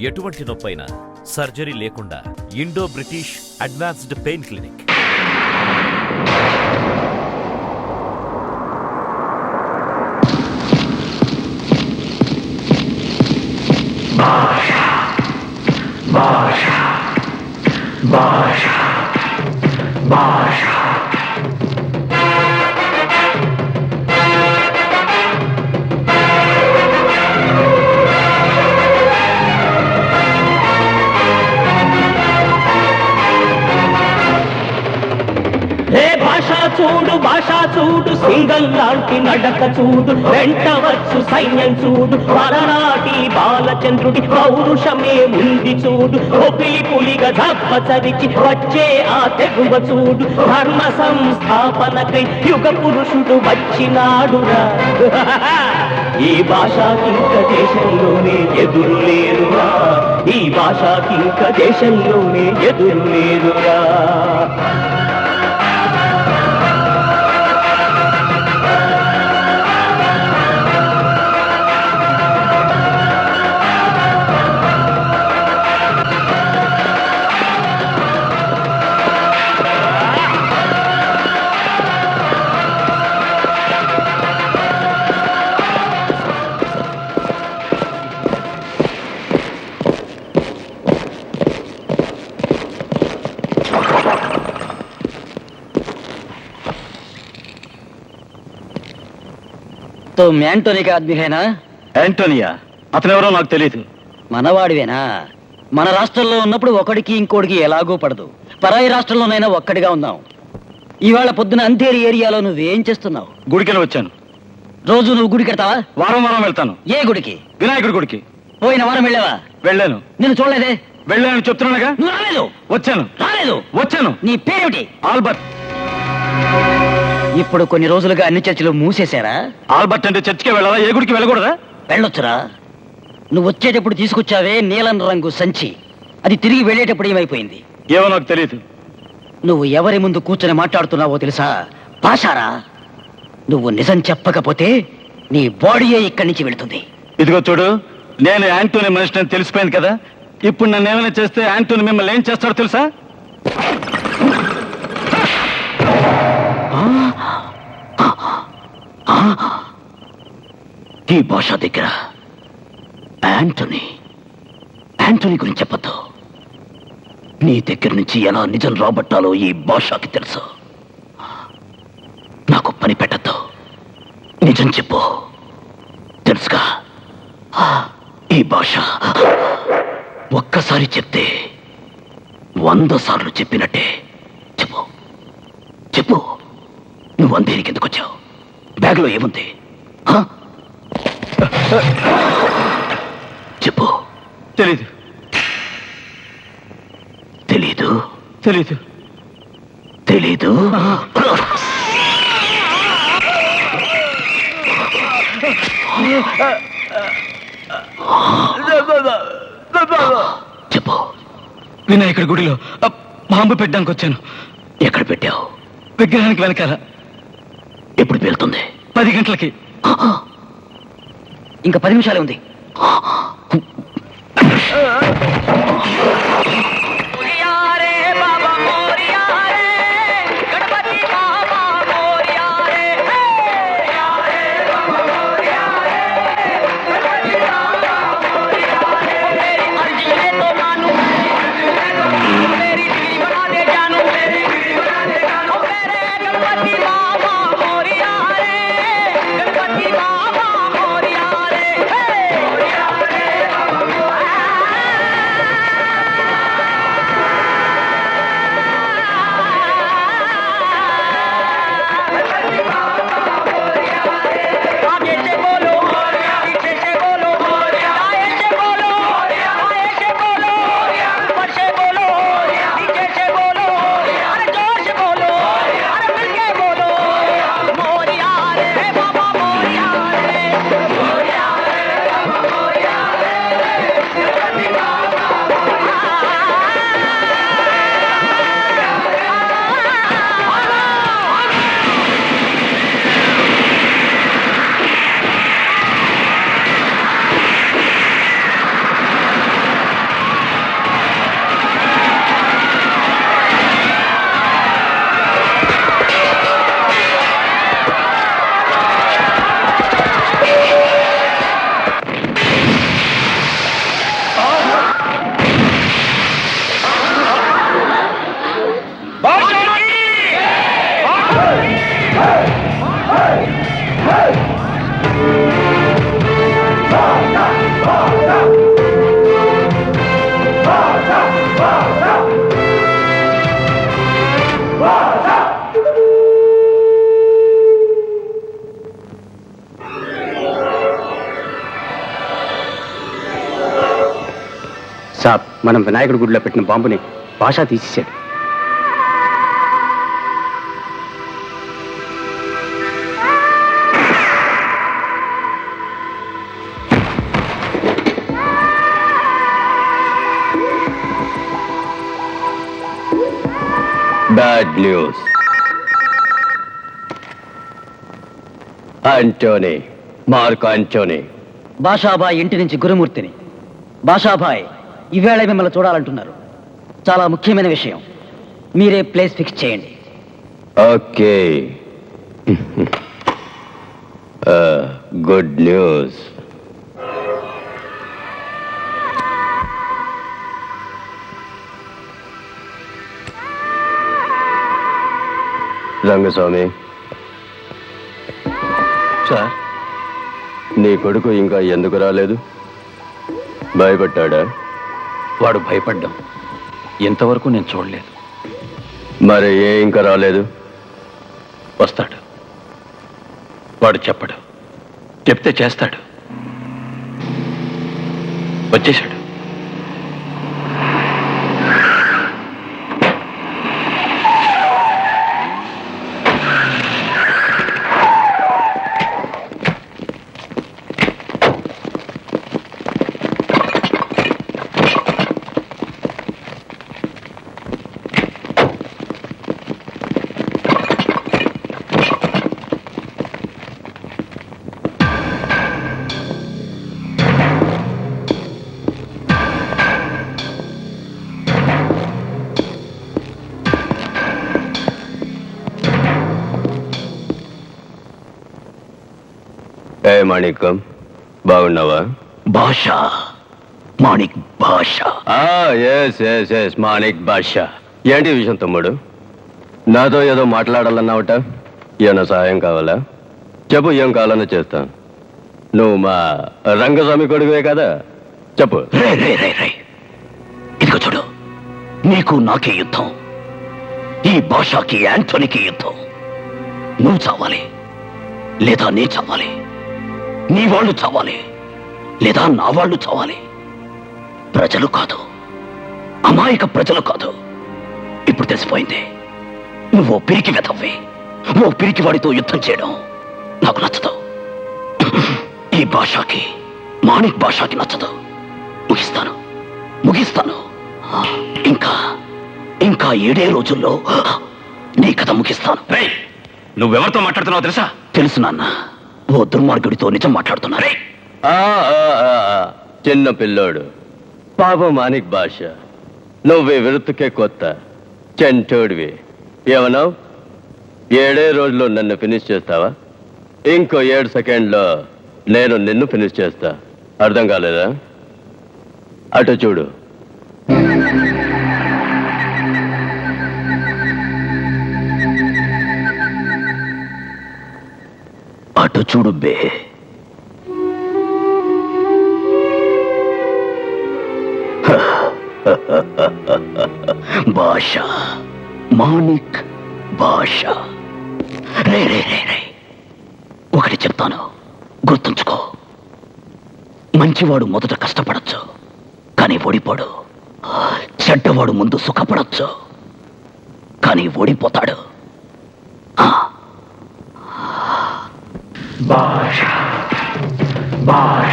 ఎటువంటి నొప్పైనా సర్జరీ లేకుండా Indo British advanced pain clinic. ఏ భాష భాష చూడు భాష చూడు సింగం లాంటి నడక చూడు వెంటవచ్చు సైన్యం చూడు పలనాటి బాలచంద్రుడి పౌరుషమే ఉంది చూడు ఒపిలి పులిగా దప్ప చరిచి వచ్చే ఆ తెగువ చూడు ధర్మ సంస్థాపనకై యుగ పురుషుడు వచ్చినాడురా. ఈ భాషకింక దేశంలోనే ఎదురు లేరురా. ఈ భాషకింక దేశంలోనే ఎదురు లేరురా. तो మ్యాంటోనీ का आदमी है ना యాంటోనియా అతనెవరో నాకు తెలియదు మనవాడివేనా మన రాష్ట్రంలో ఉన్నప్పుడు ఒకడికి ఇంకోడికి ఎలాగో పడదు పరాయి రాష్ట్రంలోనైనా ఒక్కడిగా ఉన్నాం ఇవాళ పొద్దున అంతేరి ఏరియాలో నువ్వేం చేస్తున్నావు గుడికెళ్ళి వచ్చాను రోజు నువ్వు గుడికి వెళ్తావా వారం వారం వెళ్తాను ఏ గుడికి వినాయకుడి గుడికి పోయిన వారం వెళ్ళావా వెళ్ళాను నిన్ను చూడలేదే వెళ్ళాను చెప్తున్నానుగా నువ్వు రాలేదు వచ్చాను రాలేదు వచ్చాను నీ పేరేమిటి ఆల్బర్ట్ ఇప్పుడు కొన్ని రోజులుగా అన్ని చర్చిలు మూసేశారా? ఆల్బర్ట్ అంటే చర్చికి వెళ్ళాలా? ఏ గుడికి వెళ్ళకూడదా? వెళ్ళొచ్చురా. నువ్వు వచ్చేటప్పుడు తీసుకొచ్చావే నీలం రంగు సంచి. అది తిరిగి వెళ్ళేటప్పుడు ఏమైపోయింది? ఏమో నాకు తెలియదు నువ్వు ఎవరి ముందు కూర్చొని మాట్లాడుతున్నావో తెలుసా? పాషారా నువ్వు నిజం చెప్పకపోతే నీ బాడీయే ఇక్కడి నుంచి వెళుతుంది. ఇదిగో చూడు నేను యాంటోనీ మనిషిని తెలిసిపోయింది కదా? ఇప్పుడు నన్ను ఏమైనా చేస్తే యాంటోనీ మిమ్మల్ని ఏం చేస్తాడో తెలుసా? ఈ భాష దగ్గర యాంటనీ యాంటనీ గురించి చెప్పద్దు. నీ దగ్గర నుంచి ఎలా నిజం రాబట్టాలో ఈ భాషకి తెలుసు. నాకు పని పెట్టద్దు. నిజం చెప్పు. తెలుసుగా? ఈ భాష ఒక్కసారి చెప్తే వంద సార్లు చెప్పినట్టే. చెప్పు. చెప్పు. నువ్వు అంతేనికి ఎందుకు వచ్చావు? బ్యాగ్లో ఏముంది? చెప్పు. తెలీదు. తెలీదు? తెలీదు. తెలీదు? చెప్పు. వినాయకుడి గుడిలో బాంబు పెట్టడానికి వచ్చాను. ఎక్కడ పెట్టావు? విగ్రహానికి వెనకాల. ఎప్పుడు పేలుతుంది? పది గంటలకి. ఇంకా పది నిమిషాలే ఉంది. మనం వినాయకుడి గుడిలో పెట్టిన బాంబుని భాష తీసేశాడు. Bad news Antony Mark Antony Basha Bhai ఇంటి నుంచి గురుమూర్తిని. బాషాబాయ్ ఈవేళ మిమ్మల్ని చూడాలంటున్నారు. చాలా ముఖ్యమైన విషయం. మీరే ప్లేస్ ఫిక్స్ చేయండి. Okay. Good news. Rangaswamy. Sir. నీ కొడుకు ఇంకా ఎందుకు రాలేదు? భయపడ్డా వాడు భయపడ్డాం. ఇంతవరకు నేను చూడలేదు. మరి ఏ ఇంకా రాలేదు? వస్తాడు. వాడు చెప్పడు. చెప్తే చేస్తాడు. వచ్చేశాడు. ఏ మాణిక్యం బాగున్నావా? భాష. మాణిక్ భాష. ఎస్ ఎస్ ఎస్ మాణిక్ భాష. ఏంటి విషయం తమ్ముడు? నాతో ఏదో మాట్లాడాలన్నావట? ఏమైనా సహాయం కావాలా? చెప్పు ఏం కావాలన్నా చేస్తాను నువ్వు మా రంగస్వామి కొడుకువే కదా? చెప్పు. రే రే రే రే. ఇదిగో చూడు. నీకు నాకే యుద్ధం. ఈ భాషకి యాంటోనీకి యుద్ధం. నువ్వు చావాలి. లేదా నే చావాలి. నీ వాళ్ళు చావాలి లేదా నా వాళ్ళు చావాలి? ప్రజలు కాదు. అమాయక ప్రజలు కాదు. ఇప్పుడు తెలిసిపోయింది. నువ్వు పిరికి వెతవ్వి ఓ పిరికి వాడితో యుద్ధం చేయడం నాకు నచ్చదు. ఈ భాషకి మాణిక్ భాషకి నచ్చదు. ముగిస్తాను. ముగిస్తాను. ఇంకా ఇంకా ఏడే రోజుల్లో నీ కథ ముగిస్తాను. నువ్వెవరితో మాట్లాడుతున్నావు తెలుసా? తెలుసు నాన్న. ఓ దుర్మార్గుడితో నిజం మాట్లాడుతున్నారే? ఆ, ఆ, ఆ, చిన్న పిల్లోడు. పాప మానిక్ భాష. నువ్వే విరుతుకే కొత్త. చెంటోడివి. ఏమన్నావు? ఏడే రోజుల్లో నన్ను ఫినిష్ చేస్తావా? ఇంకో ఏడు సెకండ్లో నేను నిన్ను ఫినిష్ చేస్తా. అర్థం కాలేదా? అటు చూడు. అటు చూడు బే భాష. మాణిక్ భాష. రే రే రే రే. ఒకటి చెప్తాను. గుర్తుంచుకో. మంచివాడు మొదట కష్టపడచ్చు. కానీ ఓడిపోడు. చెడ్డవాడు ముందు సుఖపడచ్చు. కానీ ఓడిపోతాడు ఆ. భాష భాష